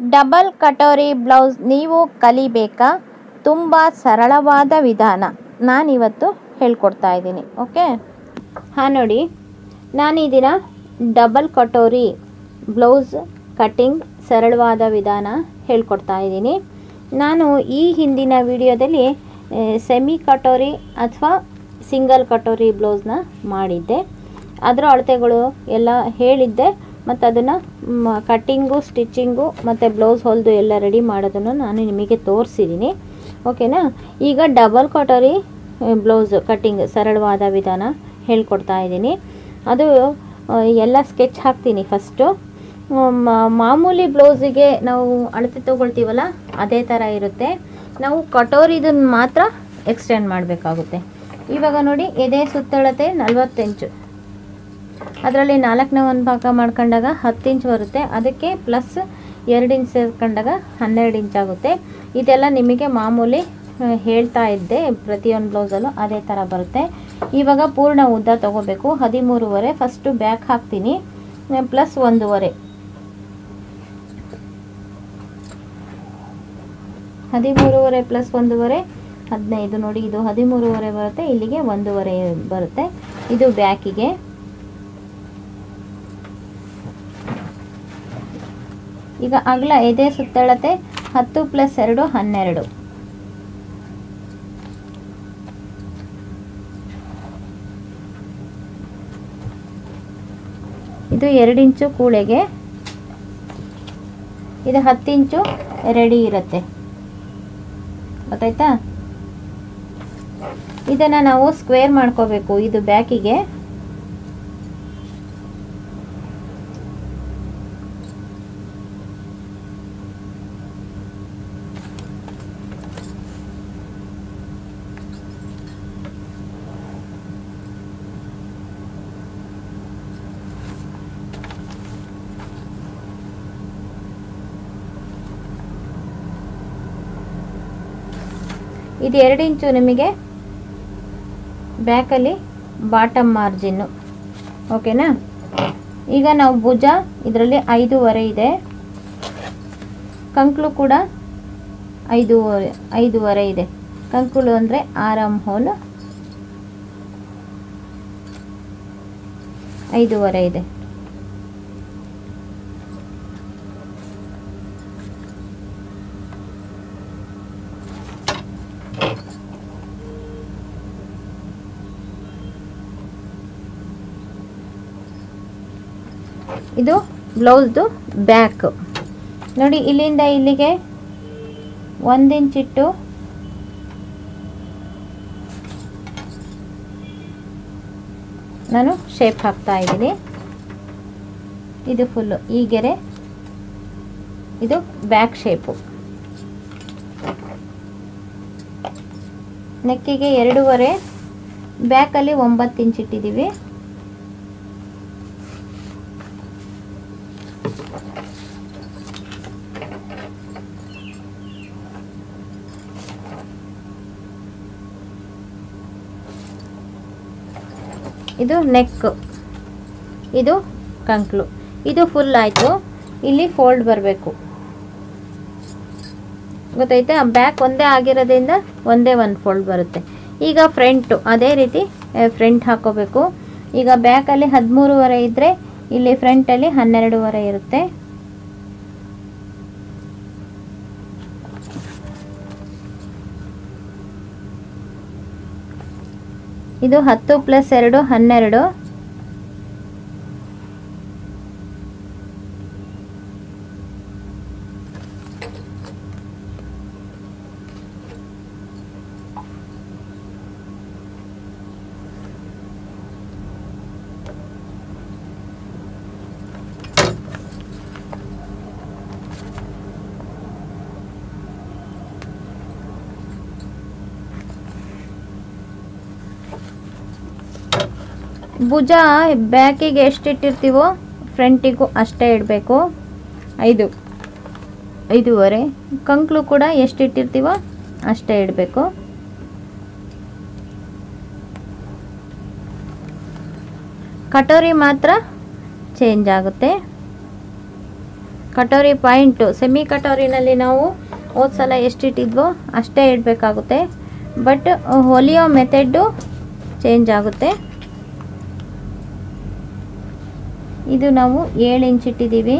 Double katori blouse ನೀವು ಕಲಿಬೇಕಾ? ತುಂಬ ಸರಳವಾದ ವಿಧಾನ. ನಾನಿವತ್ತು ಹೇಳ್ಕೊಡ್ತಾ ಇದ್ದೀನಿ, ಓಕೆ? ಹಾಂ, ನೋಡಿ. ನಾನು ಈ ಡಬಲ್ ಕಟೋರಿ ಬ್ಲೌಸ್ ಕಟ್ಟಿಂಗ್ ಸರಳವಾದ ವಿಧಾನ ಹೇಳ್ಕೊಡ್ತಾ ಇದ್ದೀನಿ. ನಾನು ಈ ಹಿಂದಿನ ವಿಡಿಯೋದಲ್ಲಿ ಸೆಮಿ ಕಟೋರಿ ಅಥವಾ ಸಿಂಗಲ್ ಕಟೋರಿ ಬ್ಲೌಸ್ನ ಮಾಡಿದ್ದೆ. ಅದರ ಅಳತೆಗಳು ಎಲ್ಲ ಹೇಳಿದ್ದೆ. ಮತ್ತು ಅದನ್ನು ಕಟ್ಟಿಂಗು ಸ್ಟಿಚ್ಚಿಂಗು ಮತ್ತು ಬ್ಲೌಸ್ ಹೊಲಿದು ಎಲ್ಲ ರೆಡಿ ಮಾಡೋದನ್ನು ನಾನು ನಿಮಗೆ ತೋರಿಸಿದ್ದೀನಿ ಓಕೆನಾ ಈಗ ಡಬಲ್ ಕಾಟರಿ ಬ್ಲೌಸ್ ಕಟ್ಟಿಂಗ್ ಸರಳವಾದ ವಿಧಾನ ಹೇಳ್ಕೊಡ್ತಾ ಇದ್ದೀನಿ. ಅದು ಎಲ್ಲ ಸ್ಕೆಚ್ ಹಾಕ್ತೀನಿ ಫಸ್ಟು ಮಾಮೂಲಿ ಬ್ಲೌಸಿಗೆ ನಾವು ಅಳತೆ ತೊಗೊಳ್ತೀವಲ್ಲ, ಅದೇ ಥರ ಇರುತ್ತೆ. ನಾವು ಕಟೋರಿದನ್ನು ಮಾತ್ರ ಎಕ್ಸ್ಟೆಂಡ್ ಮಾಡಬೇಕಾಗುತ್ತೆ. ಇವಾಗ ನೋಡಿ, ಎದೆ ಸುತ್ತಳತೆ ನಲ್ವತ್ತು ಇಂಚು ಅದರಲ್ಲಿ ನಾಲ್ಕನೇ ಒಂದು ಭಾಗ ಮಾಡ್ಕೊಂಡಾಗ ಹತ್ತು ಇಂಚ್ ಬರುತ್ತೆ. ಅದಕ್ಕೆ ಪ್ಲಸ್ ಎರಡು ಇಂಚ್ ಸೇರ್ಕೊಂಡಾಗ ಹನ್ನೆರಡು ಇಂಚ್ ಆಗುತ್ತೆ. ಇದೆಲ್ಲ ನಿಮಗೆ ಮಾಮೂಲಿ ಹೇಳ್ತಾ ಇದ್ದೆ ಪ್ರತಿಯೊಂದು ಬ್ಲೌಸಲ್ಲೂ ಅದೇ ಥರ ಬರುತ್ತೆ. ಇವಾಗ ಪೂರ್ಣ ಉದ್ದ ತೊಗೋಬೇಕು. ಹದಿಮೂರುವರೆ ಫಸ್ಟು ಬ್ಯಾಕ್ ಹಾಕ್ತೀನಿ. ಪ್ಲಸ್ ಒಂದೂವರೆ. ಹದಿಮೂರುವರೆ ಪ್ಲಸ್ ಒಂದೂವರೆ, ಹದಿನೈದು ನೋಡಿ. ಇದು ಹದಿಮೂರುವರೆ ಬರುತ್ತೆ, ಇಲ್ಲಿಗೆ ಒಂದೂವರೆ ಬರುತ್ತೆ. ಇದು ಬ್ಯಾಕಿಗೆ ಈಗ ಅಗಲ ಎದೆ ಸುತ್ತಳತೆ ಹತ್ತು ಪ್ಲಸ್ ಎರಡು ಹನ್ನೆರಡು. ಇದು ಎರಡು ಇಂಚು ಕೂಳೆಗೆ. ಇದು ಹತ್ತು ಇಂಚು ರೆಡಿ ಇರುತ್ತೆ. ಗೊತ್ತಾಯ್ತಾ? ಇದನ್ನು ನಾವು ಸ್ಕ್ವೇರ್ ಮಾಡ್ಕೋಬೇಕು. ಇದು ಬ್ಯಾಕಿಗೆ. ಇದು ಎರಡು ಇಂಚು ನಿಮಗೆ ಬ್ಯಾಕಲ್ಲಿ ಬಾಟಮ್ ಮಾರ್ಜಿನ್ನು ಓಕೆನಾ ಈಗ ನಾವು ಭುಜ, ಇದರಲ್ಲಿ ಐದೂವರೆ ಇದೆ. ಕಂಕ್ಳು ಕೂಡ ಐದೂವರೆ ಐದೂವರೆ ಇದೆ. ಕಂಕುಳು ಅಂದರೆ ಆರಾಮ್ ಹೋಲ್ ಐದೂವರೆ ಇದೆ. ಇದು ಬ್ಲೌಸ್ದು ಬ್ಯಾಕ್. ನೋಡಿ, ಇಲ್ಲಿಂದ ಇಲ್ಲಿಗೆ ಒಂದು ಇಂಚಿಟ್ಟು ನಾನು ಶೇಪ್ ಹಾಕ್ತಾ ಇದ್ದೀನಿ. ಇದು ಫುಲ್ಲು ಈ ಗೆರೆ, ಇದು ಬ್ಯಾಕ್ ಶೇಪು ನೆಕ್ಕಿಗೆ ಎರಡೂವರೆ ಬ್ಯಾಕಲ್ಲಿ ಒಂಬತ್ತು ಇಂಚ್ ಇಟ್ಟಿದ್ದೀವಿ. ಇದು ನೆಕ್ ಇದು ಕಂಕ್ಲು ಇದು ಫುಲ್ ಆಯಿತು. ಇಲ್ಲಿ ಫೋಲ್ಡ್ ಬರಬೇಕು. ಗೊತ್ತಾಯ್ತಾ? ಬ್ಯಾಕ್ ಒಂದೇ ಆಗಿರೋದ್ರಿಂದ ಒಂದೇ ಒಂದು ಫೋಲ್ಡ್ ಬರುತ್ತೆ. ಈಗ ಫ್ರಂಟು ಅದೇ ರೀತಿ ಫ್ರಂಟ್ ಹಾಕೋಬೇಕು. ಈಗ ಬ್ಯಾಕಲ್ಲಿ ಹದಿಮೂರುವರೆ ಇದ್ದರೆ ಇಲ್ಲಿ ಫ್ರಂಟಲ್ಲಿ ಹನ್ನೆರಡೂವರೆ ಇರುತ್ತೆ. ಇದು ಹತ್ತು ಪ್ಲಸ್ ಎರಡು ಹನ್ನೆರಡು. ಭುಜ ಬ್ಯಾಕಿಗೆ ಎಷ್ಟು ಇಟ್ಟಿರ್ತೀವೋ ಫ್ರಂಟಿಗೂ ಅಷ್ಟೇ ಇಡಬೇಕು. ಐದು, ಐದೂವರೆ. ಕಂಕ್ಲು ಕೂಡ ಎಷ್ಟು ಇಟ್ಟಿರ್ತೀವೋ ಅಷ್ಟೇ ಇಡಬೇಕು. ಕಟೋರಿ ಮಾತ್ರ ಚೇಂಜ್ ಆಗುತ್ತೆ. ಕಟೋರಿ ಪಾಯಿಂಟು ಸೆಮಿ ಕಟೋರಿನಲ್ಲಿ ನಾವು ಹೋದ ಸಲ ಎಷ್ಟಿಟ್ಟಿದ್ವೋ ಅಷ್ಟೇ ಇಡಬೇಕಾಗುತ್ತೆ. ಬಟ್, ಹೊಲಿಯೋ ಮೆಥಡ್ಡು ಚೇಂಜ್ ಆಗುತ್ತೆ. ಇದು ನಾವು ಏಳು ಇಂಚ್ ಇಟ್ಟಿದ್ದೀವಿ.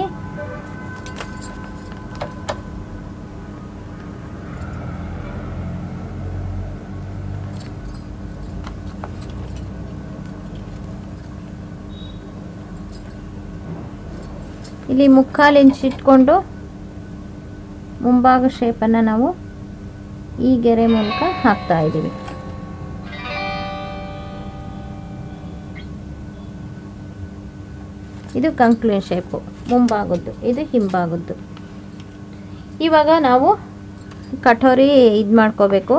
ಇಲ್ಲಿ ಮುಕ್ಕಾಲು ಇಂಚ್ ಇಟ್ಕೊಂಡು ಮುಂಭಾಗ ಶೇಪನ್ನು ನಾವು ಈ ಗೆರೆ ಮೂಲಕ ಹಾಕ್ತಾ ಇದ್ದೀವಿ. ಇದು ಕಂಕ್ಲೂನ್ ಶೇಪು ಮುಂಭಾಗದ್ದು, ಇದು ಹಿಂಭಾಗದ್ದು. ಇವಾಗ ನಾವು ಕಟೋರಿ ಇದು ಮಾಡ್ಕೋಬೇಕು.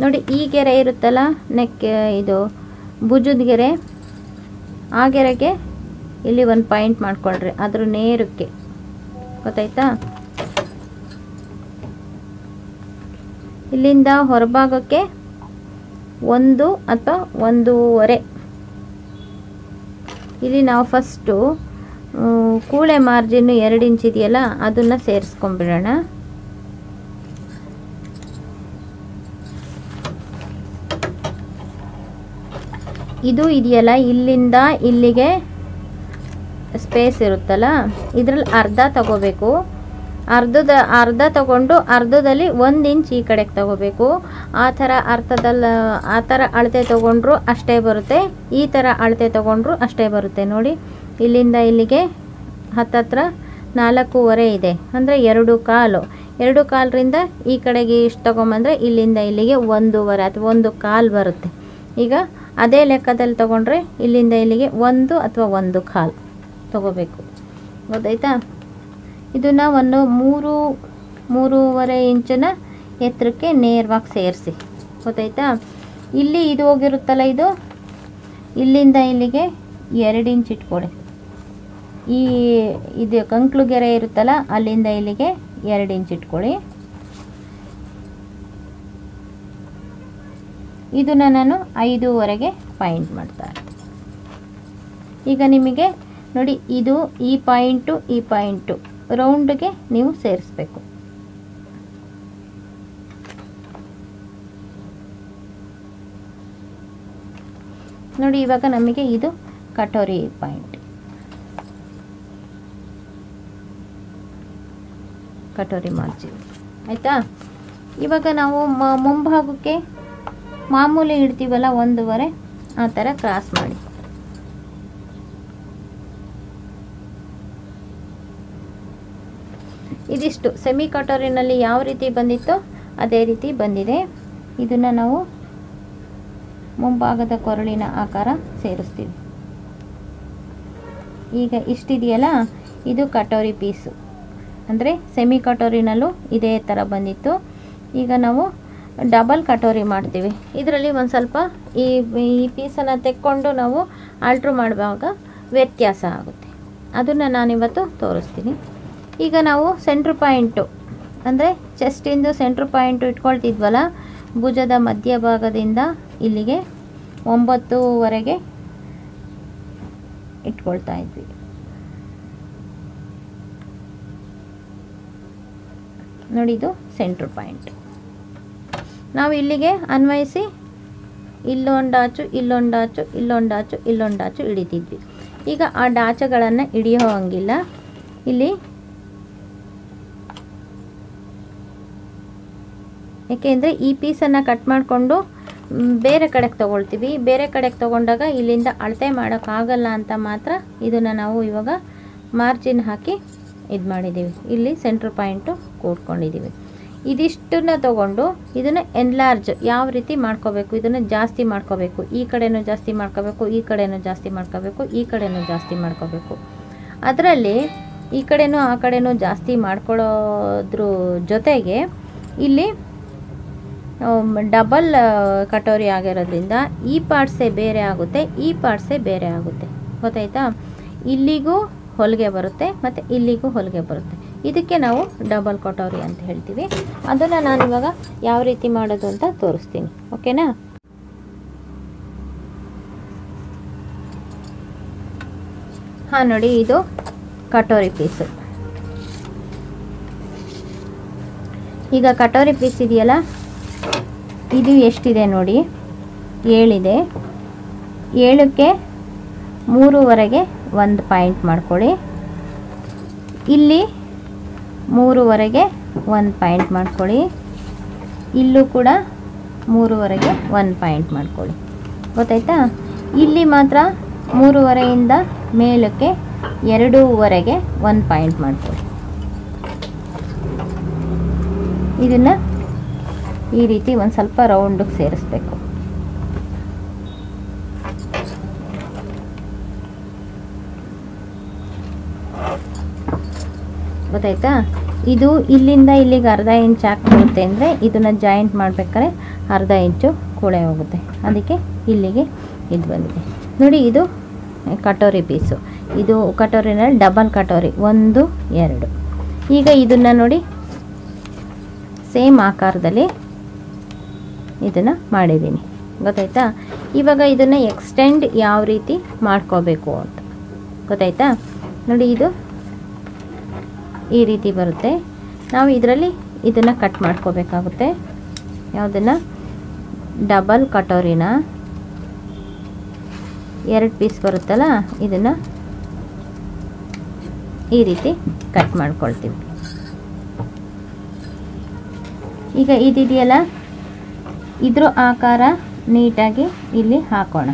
ನೋಡಿ, ಈ ಗೆರೆ ಇರುತ್ತಲ್ಲ ನೆಕ್ ಇದು ಭುಜದ ಗೆರೆ. ಆ ಗೆರೆಗೆ ಇಲ್ಲಿ ಒಂದು ಪಾಯಿಂಟ್ ಮಾಡ್ಕೊಳ್ರಿ, ಅದ್ರ ನೇರಕ್ಕೆ. ಗೊತ್ತಾಯ್ತಾ? ಇಲ್ಲಿಂದ ಹೊರಭಾಗಕ್ಕೆ ಒಂದು ಅಥವಾ ಒಂದೂವರೆ. ಇಲ್ಲಿ ನಾವು ಫಸ್ಟು ಕೂಳೆ ಮಾರ್ಜಿನ್ ಎರಡು ಇಂಚ್ ಇದೆಯಲ್ಲ, ಅದನ್ನು ಸೇರಿಸ್ಕೊಂಡ್ಬಿಡೋಣ. ಇದು ಇದೆಯಲ್ಲ, ಇಲ್ಲಿಂದ ಇಲ್ಲಿಗೆ ಸ್ಪೇಸ್ ಇರುತ್ತಲ್ಲ, ಇದರಲ್ಲಿ ಅರ್ಧ ತಗೋಬೇಕು. ಅರ್ಧದ, ಅರ್ಧ ತಗೊಂಡು ಅರ್ಧದಲ್ಲಿ ಒಂದು ಇಂಚ್ ಈ ಕಡೆಗೆ ತಗೋಬೇಕು. ಆ ಥರ ಅರ್ಧದಲ್ಲಿ ಆ ಥರ ಅಳತೆ ತಗೊಂಡ್ರು ಅಷ್ಟೇ ಬರುತ್ತೆ. ಈ ಥರ ಅಳತೆ ತಗೊಂಡ್ರು ಅಷ್ಟೇ ಬರುತ್ತೆ. ನೋಡಿ, ಇಲ್ಲಿಂದ ಇಲ್ಲಿಗೆ ಹತ್ತತ್ರ ನಾಲ್ಕೂವರೆ ಇದೆ. ಅಂದರೆ ಎರಡು ಕಾಲು. ಎರಡು ಕಾಲರಿಂದ ಈ ಕಡೆಗೆ ಇಷ್ಟು ತೊಗೊಂಬಂದರೆ ಇಲ್ಲಿಂದ ಇಲ್ಲಿಗೆ ಒಂದೂವರೆ ಅಥವಾ ಒಂದು ಕಾಲು ಬರುತ್ತೆ. ಈಗ ಅದೇ ಲೆಕ್ಕದಲ್ಲಿ ತೊಗೊಂಡ್ರೆ ಇಲ್ಲಿಂದ ಇಲ್ಲಿಗೆ ಒಂದು ಅಥವಾ ಒಂದು ಕಾಲು ತಗೋಬೇಕು. ಗೊತ್ತಾಯ್ತಾ? ಇದನ್ನು ಒಂದು ಮೂರು, ಮೂರುವರೆ ಇಂಚಿನ ಎತ್ತರಕ್ಕೆ ನೇರವಾಗಿ ಸೇರಿಸಿ. ಗೊತ್ತಾಯ್ತಾ? ಇಲ್ಲಿ ಇದು ಹೋಗಿರುತ್ತಲ್ಲ ಇದು? ಇಲ್ಲಿಂದ ಇಲ್ಲಿಗೆ ಎರಡು ಇಂಚ್ ಇಟ್ಕೊಳ್ಳಿ ಈ, ಇದು ಕಂಕ್ಳು ಗೆರೆ ಇರುತ್ತಲ್ಲ, ಅಲ್ಲಿಂದ ಇಲ್ಲಿಗೆ ಎರಡು ಇಂಚ್ ಇಟ್ಕೊಳ್ಳಿ ಇದನ್ನು ನಾನು ಐದೂವರೆಗೆ ಪಾಯಿಂಟ್ ಮಾಡ್ತಾ. ಈಗ ನಿಮಗೆ ನೋಡಿ, ಇದು ಈ ಪಾಯಿಂಟು ಈ ಪಾಯಿಂಟು. ರೌಂಡ್ಗೆ ನೀವು ಸೇರಿಸ್ಬೇಕು. ನೋಡಿ, ಇವಾಗ ನಮಗೆ ಇದು ಕಟೋರಿ ಪಾಯಿಂಟ್. ಕಟೋರಿ ಮಾರ್ಜಿನ್. ಆಯಿತಾ? ಇವಾಗ ನಾವು ಮುಂಭಾಗಕ್ಕೆ ಮಾಮೂಲಿ ಇಡ್ತೀವಲ್ಲ, ಒಂದೂವರೆ, ಆ ಥರ ಕ್ರಾಸ್ ಮಾಡಿ. ಇದಿಷ್ಟು ಸೆಮಿ ಕಟೋರಿನಲ್ಲಿ ಯಾವ ರೀತಿ ಬಂದಿತ್ತೋ ಅದೇ ರೀತಿ ಬಂದಿದೆ. ಇದನ್ನು ನಾವು ಮುಂಭಾಗದ ಕೊರಳಿನ ಆಕಾರ ಸೇರಿಸ್ತೀವಿ. ಈಗ ಇಷ್ಟಿದೆಯಲ್ಲ, ಇದು ಕಟೋರಿ ಪೀಸು ಅಂದರೆ ಸೆಮಿ ಕಟೋರಿನಲ್ಲೂ ಇದೇ ಥರ ಬಂದಿತ್ತು. ಈಗ ನಾವು ಡಬಲ್ ಕಟೋರಿ ಮಾಡ್ತೀವಿ. ಇದರಲ್ಲಿ ಒಂದು ಸ್ವಲ್ಪ ಈ ಈ ಪೀಸನ್ನು ತೆಕ್ಕೊಂಡು ನಾವು ಆಲ್ಟ್ರು ಮಾಡುವಾಗ ವ್ಯತ್ಯಾಸ ಆಗುತ್ತೆ. ಅದನ್ನು ನಾನಿವತ್ತು ತೋರಿಸ್ತೀನಿ. ಈಗ ನಾವು ಸೆಂಟ್ರ್ ಪಾಯಿಂಟು ಅಂದರೆ ಚೆಸ್ಟಿಂದು ಸೆಂಟ್ರ್ ಪಾಯಿಂಟು ಇಟ್ಕೊಳ್ತಿದ್ವಲ್ಲ, ಭುಜದ ಮಧ್ಯಭಾಗದಿಂದ ಇಲ್ಲಿಗೆ ಒಂಬತ್ತುವರೆಗೆ ಇಟ್ಕೊಳ್ತಾ ಇದ್ವಿ. ನೋಡಿ ಇದು ಸೆಂಟ್ರ್ ಪಾಯಿಂಟ್ ನಾವು ಇಲ್ಲಿಗೆ ಅನ್ವಯಿಸಿ ಇಲ್ಲೊಂಡಾಚು ಇಲ್ಲೊಂದಾಚು ಇಲ್ಲೊಂಡಾಚು ಇಲ್ಲೊಂದಾಚು ಹಿಡಿತಿದ್ವಿ. ಈಗ ಆ ಡಾಚಗಳನ್ನು ಹಿಡಿಯೋ ಹಂಗಿಲ್ಲ. ಇಲ್ಲಿ ಏಕೆಂದರೆ ಈ ಪೀಸನ್ನು ಕಟ್ ಮಾಡಿಕೊಂಡು ಬೇರೆ ಕಡೆಗೆ ತೊಗೊಳ್ತೀವಿ. ಬೇರೆ ಕಡೆಗೆ ತೊಗೊಂಡಾಗ ಇಲ್ಲಿಂದ ಅಳತೆ ಮಾಡೋಕ್ಕಾಗಲ್ಲ ಅಂತ ಮಾತ್ರ ಇದನ್ನು ನಾವು ಇವಾಗ ಮಾರ್ಜಿನ್ ಹಾಕಿ ಇದು ಮಾಡಿದ್ದೀವಿ ಇಲ್ಲಿ ಸೆಂಟ್ರ್ ಪಾಯಿಂಟು ಕೂಡ್ಕೊಂಡಿದ್ದೀವಿ ಇದಿಷ್ಟನ್ನ ತೊಗೊಂಡು ಇದನ್ನು ಎನ್ಲಾರ್ಜ್ ಯಾವ ರೀತಿ ಮಾಡ್ಕೋಬೇಕು, ಇದನ್ನು ಜಾಸ್ತಿ ಮಾಡ್ಕೋಬೇಕು. ಈ ಕಡೆನೂ ಜಾಸ್ತಿ ಮಾಡ್ಕೋಬೇಕು, ಈ ಕಡೆನೂ ಜಾಸ್ತಿ ಮಾಡ್ಕೋಬೇಕು, ಈ ಕಡೆನೂ ಜಾಸ್ತಿ ಮಾಡ್ಕೋಬೇಕು. ಅದರಲ್ಲಿ ಈ ಕಡೆನೂ ಆ ಕಡೆನೂ ಜಾಸ್ತಿ ಮಾಡ್ಕೊಳ್ಳೋದ್ರ ಜೊತೆಗೆ ಇಲ್ಲಿ ಡಬಲ್ ಕಟೋರಿ ಆಗಿರೋದ್ರಿಂದ ಈ ಪಾರ್ಟ್ಸೇ ಬೇರೆ ಆಗುತ್ತೆ, ಈ ಪಾರ್ಟ್ಸೇ ಬೇರೆ ಆಗುತ್ತೆ. ಗೊತ್ತಾಯ್ತಾ? ಇಲ್ಲಿಗೂ ಹೊಲಿಗೆ ಬರುತ್ತೆ ಮತ್ತು ಇಲ್ಲಿಗೂ ಹೊಲಿಗೆ ಬರುತ್ತೆ. ಇದಕ್ಕೆ ನಾವು ಡಬಲ್ ಕಟೋರಿ ಅಂತ ಹೇಳ್ತೀವಿ. ಅದನ್ನು ನಾನಿವಾಗ ಯಾವ ರೀತಿ ಮಾಡೋದು ಅಂತ ತೋರಿಸ್ತೀನಿ. ಓಕೆನಾ? ಹಾಂ, ನೋಡಿ, ಇದು ಕಟೋರಿ ಪೀಸು ಈಗ ಕಟೋರಿ ಪೀಸ್ ಇದೆಯಲ್ಲ? ಇದು ಎಷ್ಟಿದೆ ನೋಡಿ? ಏಳಿದೆ. ಏಳಕ್ಕೆ ಮೂರುವರೆಗೆ ಒಂದು ಪಾಯಿಂಟ್ ಮಾಡ್ಕೊಳ್ಳಿ. ಇಲ್ಲಿ ಮೂರುವರೆಗೆ ಒಂದು ಪಾಯಿಂಟ್ ಮಾಡ್ಕೊಳ್ಳಿ. ಇಲ್ಲೂ ಕೂಡ ಮೂರುವರೆಗೆ ಒಂದು ಪಾಯಿಂಟ್ ಮಾಡ್ಕೊಳ್ಳಿ. ಗೊತ್ತಾಯ್ತಾ? ಇಲ್ಲಿ ಮಾತ್ರ ಮೂರುವರೆಯಿಂದ ಮೇಲಕ್ಕೆ ಎರಡೂವರೆಗೆ ಒಂದು ಪಾಯಿಂಟ್ ಮಾಡ್ಕೊಳ್ಳಿ. ಇದನ್ನು ಈ ರೀತಿ ಒಂದು ಸ್ವಲ್ಪ ರೌಂಡಿಗೆ ಸೇರಿಸ್ಬೇಕು. ಗೊತ್ತಾಯ್ತಾ? ಇದು ಇಲ್ಲಿಂದ ಇಲ್ಲಿಗೆ ಅರ್ಧ ಇಂಚ್ ಹಾಕ್ಬಿಡುತ್ತೆ ಅಂದರೆ ಇದನ್ನು ಜಾಯಿಂಟ್ ಮಾಡಬೇಕಾದ್ರೆ ಅರ್ಧ ಇಂಚು ಕೂಳೆ ಹೋಗುತ್ತೆ. ಅದಕ್ಕೆ ಇಲ್ಲಿಗೆ ಇದು ಬಂದಿದೆ. ನೋಡಿ ಇದು ಕಟೋರಿ ಪೀಸು ಇದು ಕಟೋರಿನಲ್ಲಿ ಡಬಲ್ ಕಟೋರಿ, ಒಂದು, ಎರಡು. ಈಗ ಇದನ್ನು ನೋಡಿ ಸೇಮ್ ಆಕಾರದಲ್ಲಿ ಇದನ್ನು ಮಾಡಿದ್ದೀನಿ. ಗೊತ್ತಾಯ್ತಾ? ಇವಾಗ ಇದನ್ನು ಎಕ್ಸ್ಟೆಂಡ್ ಯಾವ ರೀತಿ ಮಾಡ್ಕೋಬೇಕು ಅಂತ. ಗೊತ್ತಾಯ್ತಾ? ನೋಡಿ ಇದು ಈ ರೀತಿ ಬರುತ್ತೆ. ನಾವು ಇದರಲ್ಲಿ ಇದನ್ನು ಕಟ್ ಮಾಡ್ಕೋಬೇಕಾಗುತ್ತೆ. ಯಾವುದನ್ನು? ಡಬಲ್ ಕಟೋರಿನ ಎರಡು ಪೀಸ್ ಬರುತ್ತಲ್ಲ, ಇದನ್ನು ಈ ರೀತಿ ಕಟ್ ಮಾಡ್ಕೊಳ್ತೀವಿ. ಈಗ ಇದಿದೆಯಲ್ಲ? ಇದ್ರ ಆಕಾರ ನೀಟಾಗಿ ಇಲ್ಲಿ ಹಾಕೋಣ.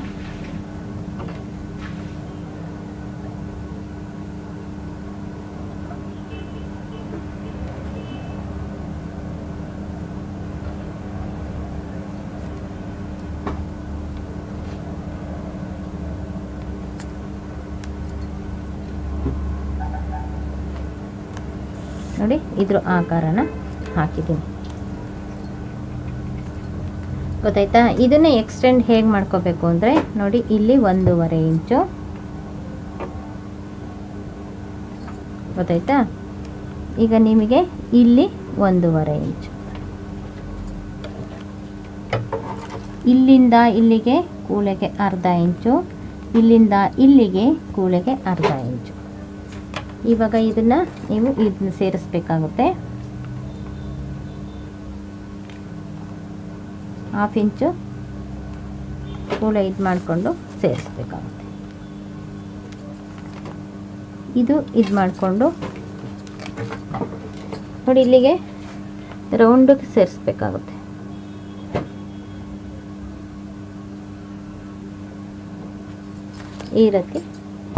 ನೋಡಿ ಇದ್ರ ಆಕಾರನ ಹಾಕಿದ್ದೀನಿ. ಗೊತ್ತಾಯ್ತಾ? ಇದನ್ನು ಎಕ್ಸ್ಟೆಂಡ್ ಹೇಗೆ ಮಾಡ್ಕೋಬೇಕು ಅಂದರೆ, ನೋಡಿ, ಇಲ್ಲಿ ಒಂದೂವರೆ ಇಂಚು. ಗೊತ್ತಾಯ್ತಾ? ಈಗ ನಿಮಗೆ ಇಲ್ಲಿ ಒಂದೂವರೆ ಇಂಚು. ಇಲ್ಲಿಂದ ಇಲ್ಲಿಗೆ ಕೂಳೆಗೆ ಅರ್ಧ ಇಂಚು, ಇಲ್ಲಿಂದ ಇಲ್ಲಿಗೆ ಕೂಳೆಗೆ ಅರ್ಧ ಇಂಚು. ಇವಾಗ ಇದನ್ನು ನೀವು ಇದನ್ನ ಸೇರಿಸ್ಬೇಕಾಗುತ್ತೆ. ಹಾಫ್ ಇಂಚು ಕೂಡ ಇದು ಮಾಡಿಕೊಂಡು ಸೇರಿಸ್ಬೇಕಾಗುತ್ತೆ. ಇದು ಇದು ಮಾಡಿಕೊಂಡು ನೋಡಿ ಇಲ್ಲಿಗೆ ರೌಂಡಿಗೆ ಸೇರಿಸ್ಬೇಕಾಗುತ್ತೆ. ಈ ರೀತಿ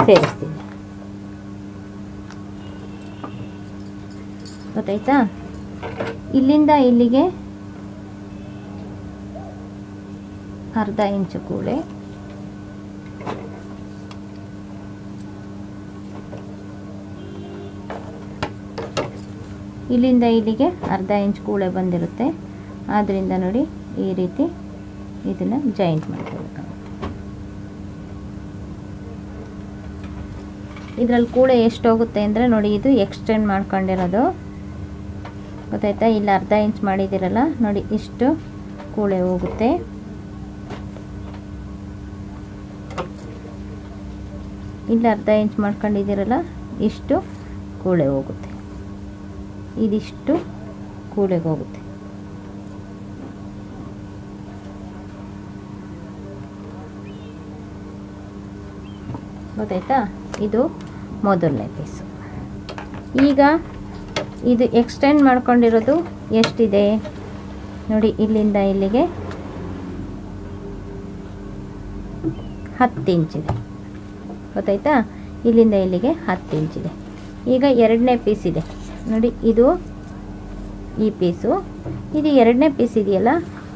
ಸೇರಿಸ್ತೀನಿ ಗೊತ್ತಾಯ್ತಾ? ಇಲ್ಲಿಂದ ಇಲ್ಲಿಗೆ ಅರ್ಧ ಇಂಚು ಕೂಳೆ. ಇಲ್ಲಿಂದ ಇಲ್ಲಿಗೆ ಅರ್ಧ ಇಂಚ್ ಕೂಳೆ ಬಂದಿರುತ್ತೆ. ಆದ್ದರಿಂದ ನೋಡಿ ಈ ರೀತಿ ಇದನ್ನು ಜಾಯಿಂಟ್ ಮಾಡ್ಕೋಬೇಕು ಇದರಲ್ಲಿ ಕೂಳೆ ಎಷ್ಟು ಹೋಗುತ್ತೆ ಅಂದರೆ ನೋಡಿ ಇದು ಎಕ್ಸ್ಟೆಂಡ್ ಮಾಡ್ಕೊಂಡಿರೋದು. ಗೊತ್ತಾಯ್ತಾ? ಇಲ್ಲಿ ಅರ್ಧ ಇಂಚ್ ಮಾಡಿದ್ದೀರಲ್ಲ, ನೋಡಿ ಇಷ್ಟು ಕೂಳೆ ಹೋಗುತ್ತೆ. ಇಲ್ಲಿ ಅರ್ಧ ಇಂಚ್ ಮಾಡ್ಕೊಂಡಿದ್ದೀರಲ್ಲ, ಇಷ್ಟು ಕೂಳೆ ಹೋಗುತ್ತೆ. ಇದಿಷ್ಟು ಕೂಳೆಗೆ ಹೋಗುತ್ತೆ. ಗೊತ್ತಾಯ್ತಾ? ಇದು ಮೊದಲನೇ ಪೀಸು ಈಗ ಇದು ಎಕ್ಸ್ಟೆಂಡ್ ಮಾಡ್ಕೊಂಡಿರೋದು ಎಷ್ಟಿದೆ? ನೋಡಿ, ಇಲ್ಲಿಂದ ಇಲ್ಲಿಗೆ ಹತ್ತು ಇಂಚಿದೆ ಗೊತ್ತಾಯ್ತಾ? ಇಲ್ಲಿಂದ ಇಲ್ಲಿಗೆ ಹತ್ತು ಇಂಚಿದೆ ಈಗ ಎರಡನೇ ಪೀಸ್ ಇದೆ. ನೋಡಿ, ಇದು ಈ ಪೀಸು ಇದು ಎರಡನೇ ಪೀಸ್ ಇದೆಯಲ್ಲ?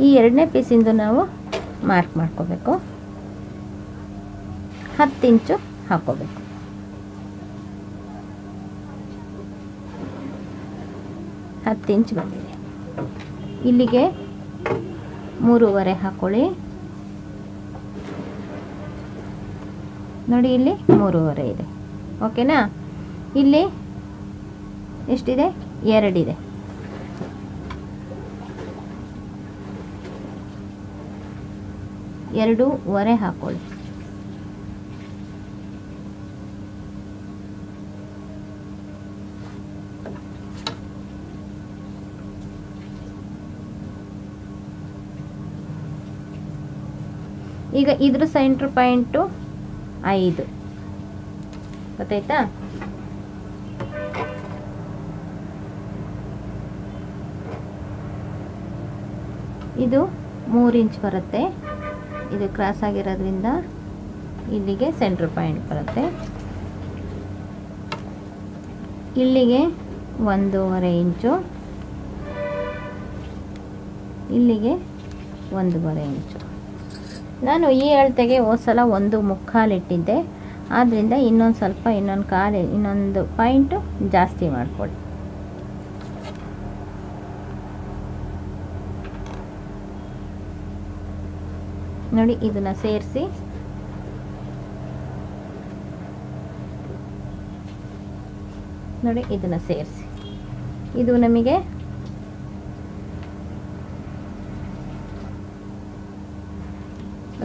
ಈ ಎರಡನೇ ಪೀಸಿಂದು ನಾವು ಮಾರ್ಕ್ ಮಾಡ್ಕೋಬೇಕು. ಹತ್ತು ಇಂಚು ಹಾಕೋಬೇಕು ಹತ್ತು ಇಂಚ್ ಬಂದಿದೆ. ಇಲ್ಲಿಗೆ ಮೂರುವರೆ ಹಾಕೊಳ್ಳಿ. ನೋಡಿ ಇಲ್ಲಿ ಮೂರುವರೆ ಇದೆ. ಓಕೆನಾ ಇಲ್ಲಿ ಎಷ್ಟಿದೆ? ಎರಡಿದೆ. ಎರಡೂವರೆ ಹಾಕೊಳ್ಳಿ. ಈಗ ಇದ್ರ ಸೆಂಟ್ರ್ ಪಾಯಿಂಟು ಐದು. ಗೊತ್ತಾಯ್ತಾ? ಇದು ಮೂರು ಇಂಚ್ ಬರುತ್ತೆ. ಇದು ಕ್ರಾಸ್ ಆಗಿರೋದ್ರಿಂದ ಇಲ್ಲಿಗೆ ಸೆಂಟ್ರ್ ಪಾಯಿಂಟ್ ಬರುತ್ತೆ. ಇಲ್ಲಿಗೆ ಒಂದೂವರೆ ಇಂಚು. ಇಲ್ಲಿಗೆ ಒಂದೂವರೆ ಇಂಚು. ನಾನು ಈ ಅಳತೆಗೆ ಹೋದ್ಸಲ ಒಂದು ಮುಕ್ಕಾಲು ಇಟ್ಟಿದ್ದೆ ಆದ್ದರಿಂದ ಇನ್ನೊಂದು ಸ್ವಲ್ಪ, ಇನ್ನೊಂದು ಕಾಲು, ಇನ್ನೊಂದು ಪಾಯಿಂಟು ಜಾಸ್ತಿ ಮಾಡಿಕೊಳ್ಳಿ. ನೋಡಿ, ಇದನ್ನ ಸೇರಿಸಿ. ನೋಡಿ, ಇದನ್ನ ಸೇರಿಸಿ. ಇದು ನಮಗೆ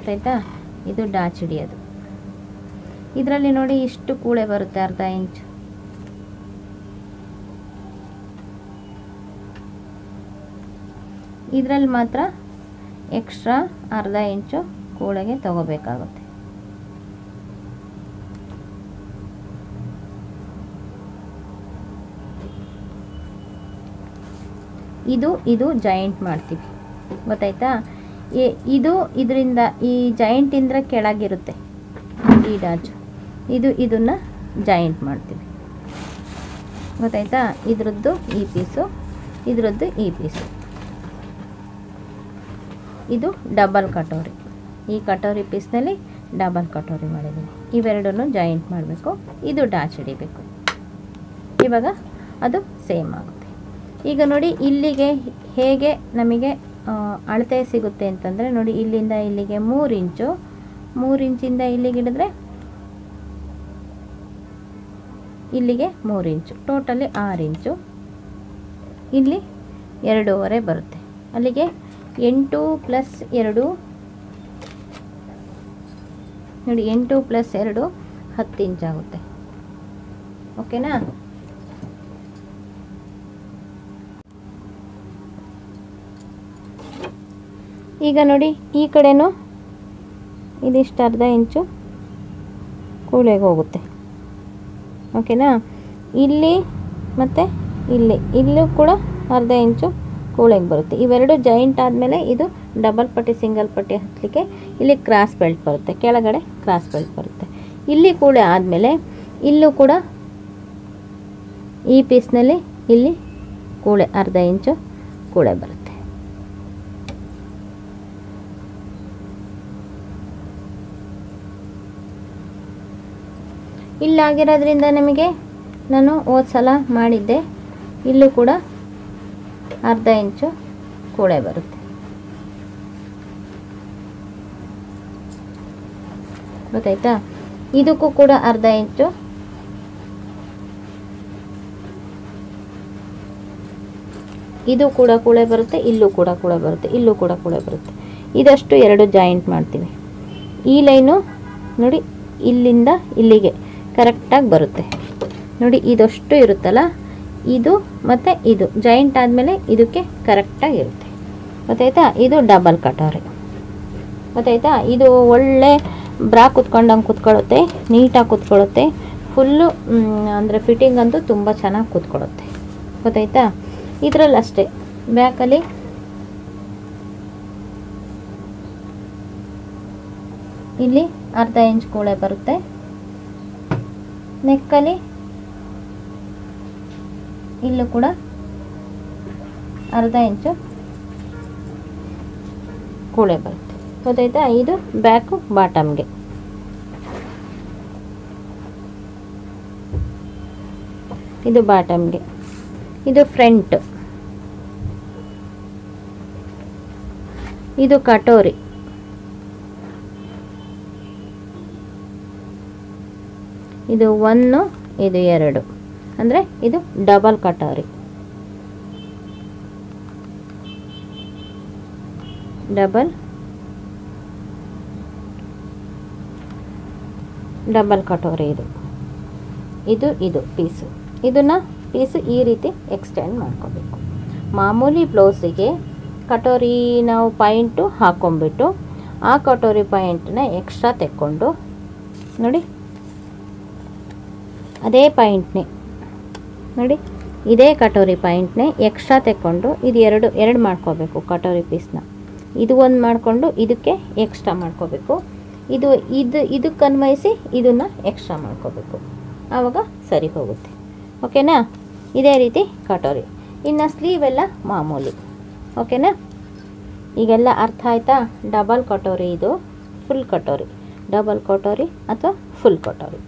ಗೊತ್ತಾಯ್ತಾ ಇದು ಡಾಚ್ ಹಿಡಿಯೋದು. ಇದರಲ್ಲಿ ನೋಡಿ ಇಷ್ಟು ಕೂಳೆ ಬರುತ್ತೆ ಅರ್ಧ ಇಂಚು. ಇದರಲ್ಲಿ ಮಾತ್ರ ಎಕ್ಸ್ಟ್ರಾ ಅರ್ಧ ಇಂಚು ಕೂಳೆಗೆ ತಗೋಬೇಕಾಗುತ್ತೆ. ಇದು ಇದು ಜಾಯಿಂಟ್ ಮಾಡ್ತೀವಿ. ಗೊತ್ತಾಯ್ತಾ? ಇದು ಇದರಿಂದ ಈ ಜಾಯಿಂಟಿಂದ ಕೆಳಗಿರುತ್ತೆ. ಈ ಡಾಚು ಇದು ಇದನ್ನು ಜಾಯಿಂಟ್ ಮಾಡ್ತೀವಿ. ಗೊತ್ತಾಯ್ತಾ? ಇದ್ರದ್ದು ಈ ಪೀಸು ಇದ್ರದ್ದು ಈ ಪೀಸು ಇದು ಡಬಲ್ ಕಟೋರಿ. ಈ ಕಟೋರಿ ಪೀಸ್ನಲ್ಲಿ ಡಬಲ್ ಕಟೋರಿ ಮಾಡಿದ್ದೀನಿ. ಇವೆರಡನ್ನು ಜಾಯಿಂಟ್ ಮಾಡಬೇಕು. ಇದು ಡಾಚ್ ಹಿಡಿಬೇಕು. ಇವಾಗ ಅದು ಸೇಮ್ ಆಗುತ್ತೆ. ಈಗ ನೋಡಿ ಇಲ್ಲಿಗೆ ಹೇಗೆ ನಮಗೆ ಅಳತೆ ಸಿಗುತ್ತೆ ಅಂತಂದರೆ ನೋಡಿ, ಇಲ್ಲಿಂದ ಇಲ್ಲಿಗೆ ಮೂರು ಇಂಚು. ಮೂರು ಇಂಚಿಂದ ಇಲ್ಲಿಗೆ ಹಿಡಿದ್ರೆ ಇಲ್ಲಿಗೆ ಮೂರು ಇಂಚು. ಟೋಟಲಿ ಆರು ಇಂಚು. ಇಲ್ಲಿ ಎರಡೂವರೆ ಬರುತ್ತೆ. ಅಲ್ಲಿಗೆ ಎಂಟು ಪ್ಲಸ್ ಎರಡು. ನೋಡಿ, ಎಂಟು ಪ್ಲಸ್ ಎರಡು ಹತ್ತು ಇಂಚಾಗುತ್ತೆ ಓಕೆನಾ? ಈಗ ನೋಡಿ, ಈ ಕಡೆನೂ ಇದಿಷ್ಟು ಅರ್ಧ ಇಂಚು ಕೂಳೆಗೆ ಹೋಗುತ್ತೆ. ಓಕೆನಾ? ಇಲ್ಲಿ ಮತ್ತು ಇಲ್ಲಿ. ಇಲ್ಲೂ ಕೂಡ ಅರ್ಧ ಇಂಚು ಕೂಳೆಗೆ ಬರುತ್ತೆ. ಇವೆರಡು ಜಾಯಿಂಟ್ ಆದಮೇಲೆ ಇದು ಡಬಲ್ ಪಟ್ಟಿ ಸಿಂಗಲ್ ಪಟ್ಟಿ ಹತ್ತಲಿಕ್ಕೆ ಇಲ್ಲಿ ಕ್ರಾಸ್ ಬೆಲ್ಟ್ ಬರುತ್ತೆ. ಕೆಳಗಡೆ ಕ್ರಾಸ್ ಬೆಲ್ಟ್ ಬರುತ್ತೆ. ಇಲ್ಲಿ ಕೂಳೆ ಆದಮೇಲೆ ಇಲ್ಲೂ ಕೂಡ ಈ ಪೀಸ್ನಲ್ಲಿ ಇಲ್ಲಿ ಕೂಳೆ, ಅರ್ಧ ಇಂಚು ಕೂಳೆ ಬರುತ್ತೆ. ಇಲ್ಲಾಗಿರೋದ್ರಿಂದ ನಮಗೆ ನಾನು ಹೋದ ಸಲ ಮಾಡಿದ್ದೆ. ಇಲ್ಲೂ ಕೂಡ ಅರ್ಧ ಇಂಚು ಕೂಳೆ ಬರುತ್ತೆ. ಗೊತ್ತಾಯ್ತಾ? ಇದಕ್ಕೂ ಕೂಡ ಅರ್ಧ ಇಂಚು ಇದು ಕೂಡ ಕೂಳೆ ಬರುತ್ತೆ, ಇಲ್ಲೂ ಕೂಡ ಕೂಳೆ ಬರುತ್ತೆ, ಇಲ್ಲೂ ಕೂಡ ಕೂಳೆ ಬರುತ್ತೆ. ಇದಷ್ಟು ಎರಡು ಜಾಯಿಂಟ್ ಮಾಡ್ತೀವಿ. ಈ ಲೈನು ನೋಡಿ ಇಲ್ಲಿಂದ ಇಲ್ಲಿಗೆ. ಕರೆಕ್ಟಾಗಿ ಬರುತ್ತೆ. ನೋಡಿ, ಇದಷ್ಟು ಇರುತ್ತಲ್ಲ? ಇದು ಮತ್ತು ಇದು. ಜಾಯಿಂಟ್ ಆದಮೇಲೆ ಇದಕ್ಕೆ ಕರೆಕ್ಟಾಗಿ ಇರುತ್ತೆ. ಗೊತ್ತಾಯ್ತಾ ಇದು ಡಬಲ್ ಕಟೋರಿ. ಗೊತ್ತಾಯ್ತಾ ಇದು ಒಳ್ಳೆ ಬ್ರಾ ಕುತ್ಕೊಂಡಂಗೆ ಕುತ್ಕೊಳ್ಳುತ್ತೆ, ನೀಟಾಗಿ ಕುತ್ಕೊಳ್ಳುತ್ತೆ. ಫುಲ್ಲು ಅಂದರೆ ಫಿಟ್ಟಿಂಗ್ ಅಂತೂ ತುಂಬ ಚೆನ್ನಾಗಿ ಕೂತ್ಕೊಳ್ಳುತ್ತೆ. ಗೊತ್ತಾಯ್ತಾ ಇದರಲ್ಲಿ ಅಷ್ಟೇ. ಬ್ಯಾಕಲ್ಲಿ ಇಲ್ಲಿ ಅರ್ಧ ಇಂಚ್ ಕೂಳೆ ಬರುತ್ತೆ. ನೆಕ್ಕಲ್ಲಿ ಇಲ್ಲೂ ಕೂಡ ಅರ್ಧ ಇಂಚು ಕೂಳೆ ಬರುತ್ತೆ. ಗೊತ್ತಾಯ್ತಾ? ಇದು ಬ್ಯಾಕು ಬಾಟಮ್ಗೆ. ಇದು ಬಾಟಮ್ಗೆ. ಇದು ಫ್ರಂಟ್. ಇದು ಕಟೋರಿ. ಇದು ಒಂದು, ಇದು ಎರಡು. ಅಂದರೆ ಇದು double katori double double katori ಇದು. ಇದು ಇದು ಪೀಸು ಇದನ್ನು ಪೀಸು ಈ ರೀತಿ ಎಕ್ಸ್ಟೆಂಡ್ ಮಾಡ್ಕೋಬೇಕು. ಮಾಮೂಲಿ ಬ್ಲೌಸಿಗೆ ಕಟೋರಿ ನಾವು ಪಾಯಿಂಟು ಹಾಕ್ಕೊಂಬಿಟ್ಟು ಆ ಕಟೋರಿ ಪಾಯಿಂಟ್ನ ಎಕ್ಸ್ಟ್ರಾ ತೆಕ್ಕೊಂಡು ನೋಡಿ. ಅದೇ ಪಾಯಿಂಟ್ನೇ. ನೋಡಿ, ಇದೇ ಕಟೋರಿ ಪಾಯಿಂಟ್ನೇ ಎಕ್ಸ್ಟ್ರಾ ತೆಕ್ಕೊಂಡು ಇದು ಎರಡು ಎರಡು ಮಾಡ್ಕೋಬೇಕು ಕಟೋರಿ ಪೀಸ್ನ. ಇದು ಒಂದು ಮಾಡಿಕೊಂಡು ಇದಕ್ಕೆ ಎಕ್ಸ್ಟ್ರಾ ಮಾಡ್ಕೋಬೇಕು. ಇದು ಇದು, ಇದಕ್ಕೆ ಅನ್ವಯಿಸಿ ಇದನ್ನು ಎಕ್ಸ್ಟ್ರಾ ಮಾಡ್ಕೋಬೇಕು. ಆವಾಗ ಸರಿ ಹೋಗುತ್ತೆ. ಓಕೆನಾ? ಇದೇ ರೀತಿ ಕಟೋರಿ. ಇನ್ನು ಸ್ಲೀವ್ ಎಲ್ಲ ಮಾಮೂಲಿ. ಓಕೆನಾ? ಈಗೆಲ್ಲ ಅರ್ಥ ಆಯ್ತಾ? ಡಬಲ್ ಕಟೋರಿ ಇದು, ಫುಲ್ ಕಟೋರಿ. ಡಬಲ್ ಕಟೋರಿ ಅಥವಾ ಫುಲ್ ಕಟೋರಿ.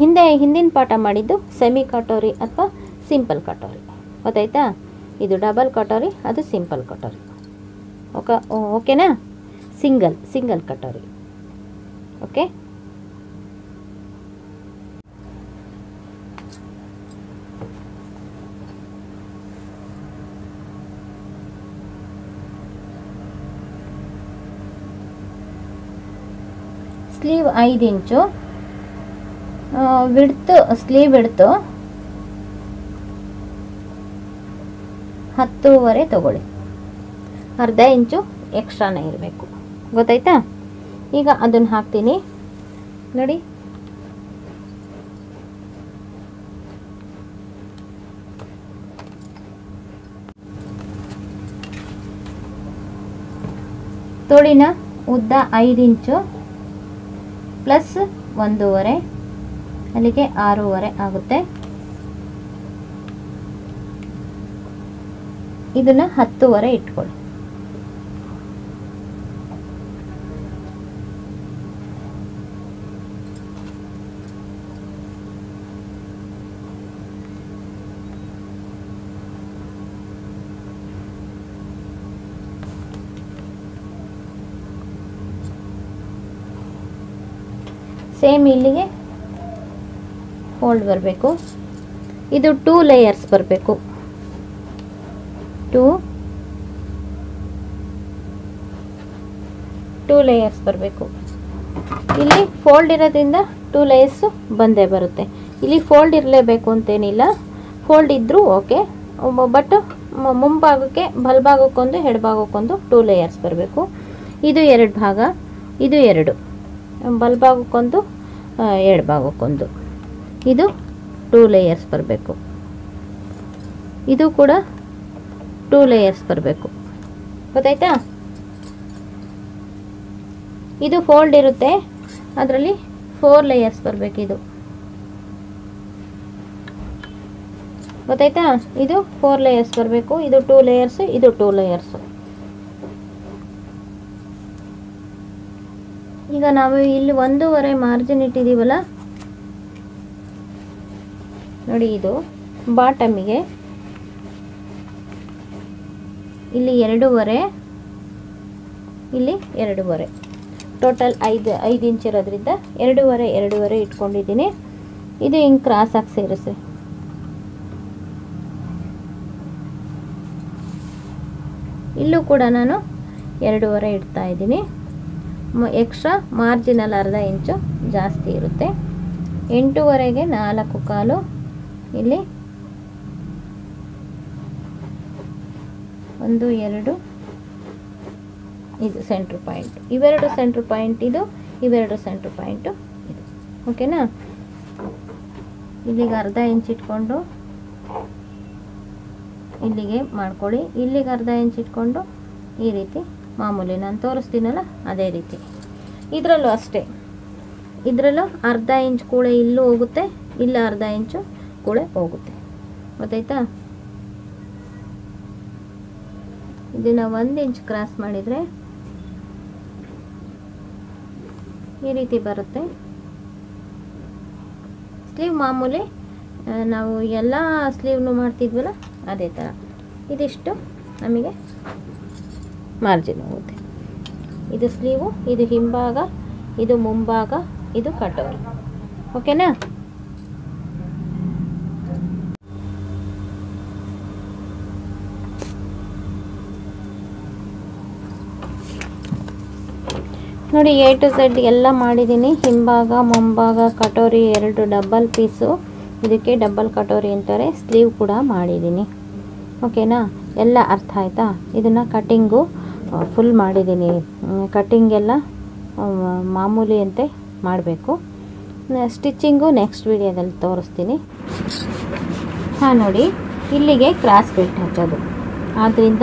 ಹಿಂದೆ, ಹಿಂದಿನ ಪಾಠ ಮಾಡಿದ್ದು ಸೆಮಿ ಕಟೋರಿ ಅಥವಾ ಸಿಂಪಲ್ ಕಟೋರಿ ಗೊತ್ತಾಯ್ತಾ? ಇದು ಡಬಲ್ ಕಟೋರಿ ಅದು ಸಿಂಪಲ್ ಕಟೋರಿ ಓಕೆ ಓಕೆನಾ? Single single katori okay? Sleeve ಐದು ಇಂಚು. ವಿಡ್ತು, ಸ್ಲೀವ್ ಇಡ್ತು ಹತ್ತೂವರೆ ತಗೊಳ್ಳಿ. ಅರ್ಧ ಇಂಚು ಎಕ್ಸ್ಟ್ರಾನೇ ಇರಬೇಕು. ಗೊತ್ತಾಯ್ತಾ? ಈಗ ಅದನ್ನು ಹಾಕ್ತೀನಿ. ನೋಡಿ. ತೋಳಿನ ಉದ್ದ ಐದು ಇಂಚು ಪ್ಲಸ್ ಒಂದೂವರೆ ಅಲ್ಲಿಗೆ ಆರೂವರೆ ಆಗುತ್ತೆ. ಇದನ್ನ ಹತ್ತುವರೆ ಇಟ್ಕೊಳ್ಳಿ. ಸೇಮ್ ಇಲ್ಲಿಗೆ ಫೋಲ್ಡ್ ಬರಬೇಕು. ಇದು ಟೂ ಲೇಯರ್ಸ್ ಬರಬೇಕು. ಟೂ ಟೂ ಲೇಯರ್ಸ್ ಬರಬೇಕು. ಇಲ್ಲಿ ಫೋಲ್ಡ್ ಇರೋದ್ರಿಂದ ಟೂ ಲೇಯರ್ಸು ಬಂದೇ ಬರುತ್ತೆ. ಇಲ್ಲಿ ಫೋಲ್ಡ್ ಇರಲೇಬೇಕು ಅಂತೇನಿಲ್ಲ. ಫೋಲ್ಡ್ ಇದ್ದರೂ ಓಕೆ ಬಟ್ ಮುಂಭಾಗಕ್ಕೆ ಬಲ್ಭಾಗಕ್ಕೊಂದು ಎಡಭಾಗಕ್ಕೊಂದು ಟೂ ಲೇಯರ್ಸ್ ಬರಬೇಕು. ಇದು ಎರಡು ಭಾಗ, ಇದು ಎರಡು. ಬಲ್ಭಾಗಕ್ಕೊಂದು ಎಡಭಾಗಕ್ಕೊಂದು ಇದು ಟೂ ಲೇಯರ್ಸ್ ಬರಬೇಕು. ಇದು ಕೂಡ ಟೂ ಲೇಯರ್ಸ್ ಬರಬೇಕು. ಗೊತ್ತಾಯ್ತಾ? ಇದು ಫೋಲ್ಡ್ ಇರುತ್ತೆ. ಅದರಲ್ಲಿ ಫೋರ್ ಲೇಯರ್ಸ್ ಬರಬೇಕಿದು. ಗೊತ್ತಾಯ್ತಾ? ಇದು ಫೋರ್ ಲೇಯರ್ಸ್ ಬರಬೇಕು. ಇದು ಟೂ ಲೇಯರ್ಸ್ ಇದು ಟೂ ಲೇಯರ್ಸ್ ಈಗ ನಾವು ಇಲ್ಲಿ ಒಂದೂವರೆ ಮಾರ್ಜಿನ್ ಇಟ್ಟಿದ್ದೀವಲ್ಲ ನೋಡಿ ಇದು ಬಾಟಮಿಗೆ ಇಲ್ಲಿ ಎರಡೂವರೆ ಇಲ್ಲಿ ಎರಡೂವರೆ. ಟೋಟಲ್ ಐದು ಐದು ಇಂಚ್ ಇರೋದ್ರಿಂದ ಎರಡೂವರೆ ಎರಡೂವರೆ ಇಟ್ಕೊಂಡಿದ್ದೀನಿ. ಇದು ಹಿಂಗೆ ಕ್ರಾಸ್ ಆಗಿ ಸೇರಿಸಿ. ಇಲ್ಲೂ ಕೂಡ ನಾನು ಎರಡೂವರೆ ಇಡ್ತಾ ಇದ್ದೀನಿ. ಎಕ್ಸ್ಟ್ರಾ ಮಾರ್ಜಿನಲ್ಲಿ ಅರ್ಧ ಇಂಚು ಜಾಸ್ತಿ ಇರುತ್ತೆ. ಎಂಟೂವರೆಗೆ ನಾಲ್ಕು ಕಾಲು ಇಲ್ಲಿ ಒಂದು, ಎರಡು. ಇದು ಸೆಂಟ್ರ್ ಪಾಯಿಂಟ್ ಇವೆರಡು ಸೆಂಟ್ರ್ ಪಾಯಿಂಟ್ ಇದು, ಇವೆರಡು ಸೆಂಟ್ರ್ ಪಾಯಿಂಟು ಇದು. ಓಕೆನಾ ಇಲ್ಲಿಗೆ ಅರ್ಧ ಇಂಚ್ ಇಟ್ಕೊಂಡು ಇಲ್ಲಿಗೆ ಮಾಡ್ಕೊಳ್ಳಿ. ಇಲ್ಲಿಗೆ ಅರ್ಧ ಇಂಚ್ ಇಟ್ಕೊಂಡು ಈ ರೀತಿ ಮಾಮೂಲಿ ನಾನು ತೋರಿಸ್ತೀನಲ್ಲ, ಅದೇ ರೀತಿ. ಇದರಲ್ಲೂ ಅಷ್ಟೇ. ಇದರಲ್ಲೂ ಅರ್ಧ ಇಂಚ್ ಕೂಳೆ ಇಲ್ಲೂ ಹೋಗುತ್ತೆ, ಇಲ್ಲ ಅರ್ಧ ಇಂಚು ಕೂಳೆ ಹೋಗುತ್ತೆ. ಗೊತ್ತಾಯ್ತಾ? ಇದನ್ನ ಒಂದು ಇಂಚ್ ಕ್ರಾಸ್ ಮಾಡಿದರೆ ಈ ರೀತಿ ಬರುತ್ತೆ. ಸ್ಲೀವ್ ಮಾಮೂಲಿ ನಾವು ಎಲ್ಲ ಸ್ಲೀವ್ನು ಮಾಡ್ತಿದ್ವಲ್ಲ, ಅದೇ ಥರ ಇದಿಷ್ಟು ನಮಗೆ ಮಾರ್ಜಿನ್ ಹೋಗುತ್ತೆ. ಇದು ಸ್ಲೀವು ಇದು ಹಿಂಭಾಗ, ಇದು ಮುಂಭಾಗ, ಇದು ಕಟೋರಿ. ಓಕೆನಾ ನೋಡಿ ಎ ಟು ಝೆಡ್ ಎಲ್ಲ ಮಾಡಿದ್ದೀನಿ. ಹಿಂಭಾಗ, ಮುಂಭಾಗ, ಕಟೋರಿ ಎರಡು ಡಬಲ್ ಪೀಸು ಇದಕ್ಕೆ ಡಬಲ್ ಕಟೋರಿ ಅಂತಾರೆ. ಸ್ಲೀವ್ ಕೂಡ ಮಾಡಿದ್ದೀನಿ. ಓಕೆನಾ ಎಲ್ಲ ಅರ್ಥ ಆಯಿತಾ? ಇದನ್ನು ಕಟ್ಟಿಂಗು ಫುಲ್ ಮಾಡಿದ್ದೀನಿ. ಕಟ್ಟಿಂಗೆಲ್ಲ ಮಾಮೂಲಿಯಂತೆ ಮಾಡಬೇಕು. ಸ್ಟಿಚ್ಚಿಂಗು ನೆಕ್ಸ್ಟ್ ವಿಡಿಯೋದಲ್ಲಿ ತೋರಿಸ್ತೀನಿ. ಹಾಂ, ನೋಡಿ. ಇಲ್ಲಿಗೆ ಕ್ರಾಸ್ ಬೆಲ್ಟ್ ಹಚ್ಚೋದು. ಆದ್ದರಿಂದ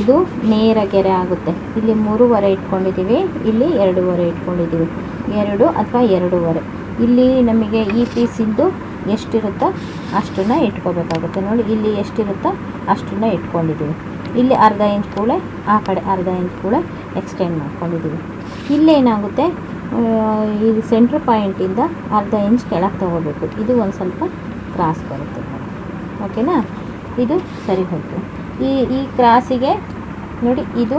ಇದು ನೇರ ಗೆರೆ ಆಗುತ್ತೆ. ಇಲ್ಲಿ ಮೂರುವರೆ ಇಟ್ಕೊಂಡಿದ್ದೀವಿ, ಇಲ್ಲಿ ಎರಡೂವರೆ ಇಟ್ಕೊಂಡಿದ್ದೀವಿ. ಎರಡು ಅಥವಾ ಎರಡೂವರೆ. ಇಲ್ಲಿ ನಮಗೆ ಈ ಪೀಸಿಂದು ಎಷ್ಟಿರುತ್ತೋ ಅಷ್ಟನ್ನು ಇಟ್ಕೋಬೇಕಾಗುತ್ತೆ. ನೋಡಿ, ಇಲ್ಲಿ ಎಷ್ಟಿರುತ್ತೋ ಅಷ್ಟನ್ನು ಇಟ್ಕೊಂಡಿದ್ದೀವಿ. ಇಲ್ಲಿ ಅರ್ಧ ಇಂಚ್ ಕೂಡ ಆ ಕಡೆ ಅರ್ಧ ಇಂಚ್ ಕೂಡ ಎಕ್ಸ್ಟೆಂಡ್ ಮಾಡ್ಕೊಂಡಿದ್ದೀವಿ. ಇಲ್ಲೇನಾಗುತ್ತೆ ಇದು ಸೆಂಟ್ರ್ ಪಾಯಿಂಟಿಂದ ಅರ್ಧ ಇಂಚ್ ಕೆಳಗೆ ತಗೋಬೇಕು. ಇದು ಒಂದು ಸ್ವಲ್ಪ ಕ್ರಾಸ್ ಬರುತ್ತೆ. ಓಕೆನಾ? ಇದು ಸರಿ ಹೋಯ್ತು. ಈ ಈ ಕ್ರಾಸಿಗೆ ನೋಡಿ ಇದು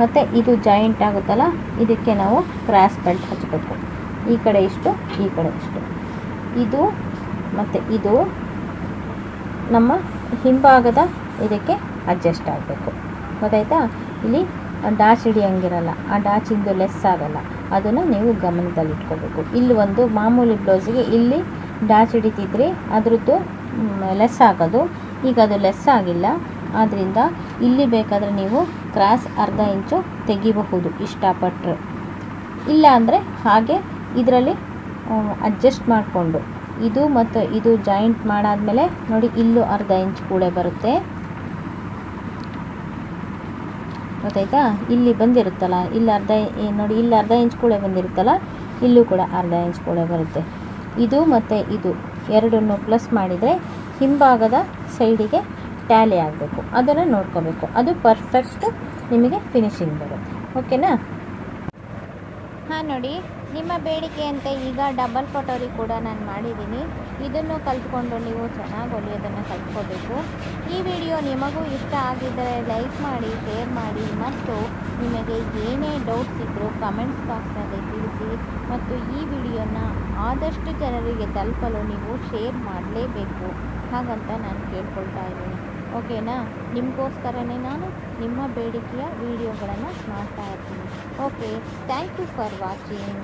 ಮತ್ತು ಇದು ಜಾಯಿಂಟ್ ಆಗುತ್ತಲ್ಲ, ಇದಕ್ಕೆ ನಾವು ಕ್ರಾಸ್ ಬೆಲ್ಟ್ ಹಚ್ಚಬೇಕು ಈ ಕಡೆ ಇಷ್ಟು, ಈ ಕಡೆ ಇಷ್ಟು. ಇದು ಮತ್ತು ಇದು ನಮ್ಮ ಹಿಂಭಾಗದ ಇದಕ್ಕೆ ಅಡ್ಜಸ್ಟ್ ಆಗಬೇಕು. ಗೊತ್ತಾಯ್ತಾ? ಇಲ್ಲಿ ಡಾಚ್ ಹಿಡಿಯಂಗಿರಲ್ಲ, ಆ ಡಾಚಿಂದು ಲೆಸ್ ಆಗಲ್ಲ. ಅದನ್ನು ನೀವು ಗಮನದಲ್ಲಿ ಇಟ್ಕೋಬೇಕು ಇಲ್ಲಿ ಒಂದು ಮಾಮೂಲಿ ಬ್ಲೌಸಿಗೆ ಇಲ್ಲಿ ಡಾಚ್ ಹಿಡಿತಿದ್ರಿ ಅದರದ್ದು ಲೆಸ್ ಆಗೋದು. ಈಗ ಅದು ಲೆಸ್ ಆಗಿಲ್ಲ. ಆದ್ದರಿಂದ ಇಲ್ಲಿ ಬೇಕಾದರೆ ನೀವು ಕ್ರಾಸ್ ಅರ್ಧ ಇಂಚು ತೆಗಿಬಹುದು ಇಷ್ಟಪಟ್ಟರೆ ಇಲ್ಲ ಅಂದರೆ ಹಾಗೆ ಇದರಲ್ಲಿ ಅಡ್ಜಸ್ಟ್ ಮಾಡಿಕೊಂಡು. ಇದು ಮತ್ತು ಇದು ಜಾಯಿಂಟ್ ಮಾಡಾದಮೇಲೆ ನೋಡಿ ಇಲ್ಲೂ ಅರ್ಧ ಇಂಚ್ ಕೂಡ ಬರುತ್ತೆ. ಗೊತ್ತಾಯ್ತಾ? ಇಲ್ಲಿ ಬಂದಿರುತ್ತಲ್ಲ, ಇಲ್ಲಿ ಅರ್ಧ ನೋಡಿ ಇಲ್ಲಿ ಅರ್ಧ ಇಂಚ್ ಕೂಡ ಬಂದಿರುತ್ತಲ್ಲ, ಇಲ್ಲೂ ಕೂಡ ಅರ್ಧ ಇಂಚ್ ಕೂಡ ಬರುತ್ತೆ. ಇದು ಮತ್ತು ಇದು ಎರಡನ್ನು ಪ್ಲಸ್ ಮಾಡಿದರೆ ಹಿಂಭಾಗದ ಸೈಡಿಗೆ ಟ್ಯಾಲಿ ಆಗಬೇಕು. ಅದನ್ನು ನೋಡ್ಕೋಬೇಕು. ಅದು ಪರ್ಫೆಕ್ಟ್ ನಿಮಗೆ ಫಿನಿಶಿಂಗ್ ಬರುತ್ತೆ. ಓಕೆನಾ ಹಾಂ ನೋಡಿ, ನಿಮ್ಮ ಬೇಡಿಕೆಯಂತೆ ಈಗ ಡಬಲ್ ಫೋಟೋರಿ ಕೂಡ ನಾನು ಮಾಡಿದ್ದೀನಿ. ಇದನ್ನು ಕಲ್ತ್ಕೊಂಡು ನೀವು ಚೆನ್ನಾಗಿ ಹೊಲಿಯೋದನ್ನು ಕಲ್ತ್ಕೋಬೇಕು. ಈ ವಿಡಿಯೋ ನಿಮಗೂ ಇಷ್ಟ ಆಗಿದ್ದರೆ ಲೈಕ್ ಮಾಡಿ ಶೇರ್ ಮಾಡಿ, ಮತ್ತು ನಿಮಗೆ ಏನೇ ಡೌಟ್ಸ್ ಇದ್ದರೂ ಕಮೆಂಟ್ಸ್ ಬಾಕ್ಸ್ನಲ್ಲಿ ತಿಳಿಸಿ, ಮತ್ತು ಈ ವಿಡಿಯೋನ ಆದಷ್ಟು ಜನರಿಗೆ ತಲುಪಲು ನೀವು ಶೇರ್ ಮಾಡಲೇಬೇಕು. ಹಾಗಂತ ನಾನು ಕೇಳ್ಕೊಳ್ತಾ ಇದ್ದೀನಿ. ಓಕೆನಾ? ನಿಮಗೋಸ್ಕರನೇ ನಾನು ನಿಮ್ಮ ಬೇಡಿಕೆಯ ವಿಡಿಯೋಗಳನ್ನು ಮಾಡ್ತಾ ಇರ್ತೀನಿ. Okay thank you for watching.